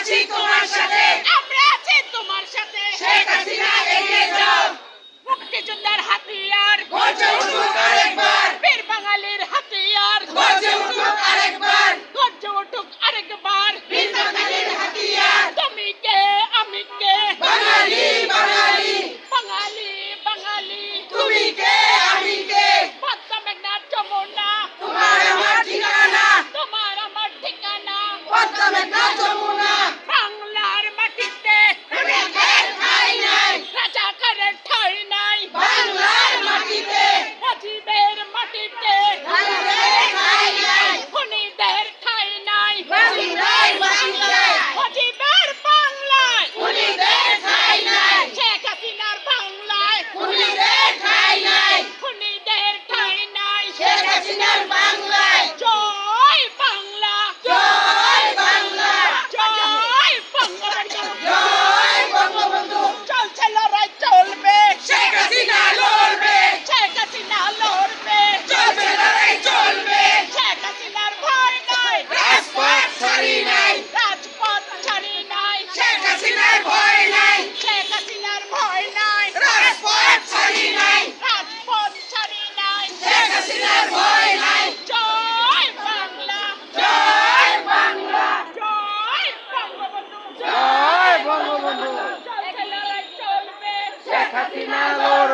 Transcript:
আছি তোমার সাথে। আমরা আছি তোমার সাথে। শেখ হাসিনা এগিয়ে যাও। মুক্তিযোদ্ধার হাতিয়ার। গর্জন